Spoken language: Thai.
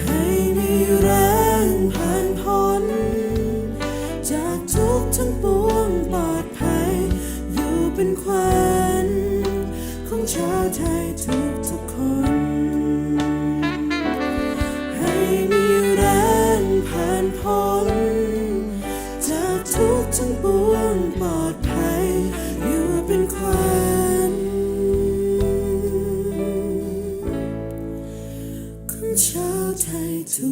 ให้มีแรงผ่านพ้น จากทุกทั้งปวงปลอดภัย อยู่เป็นควันของชาวไทยทุกทุกคน ให้มีแรงผ่านพ้น จากทุกทั้งปวงปลอดภัย 桥太匆。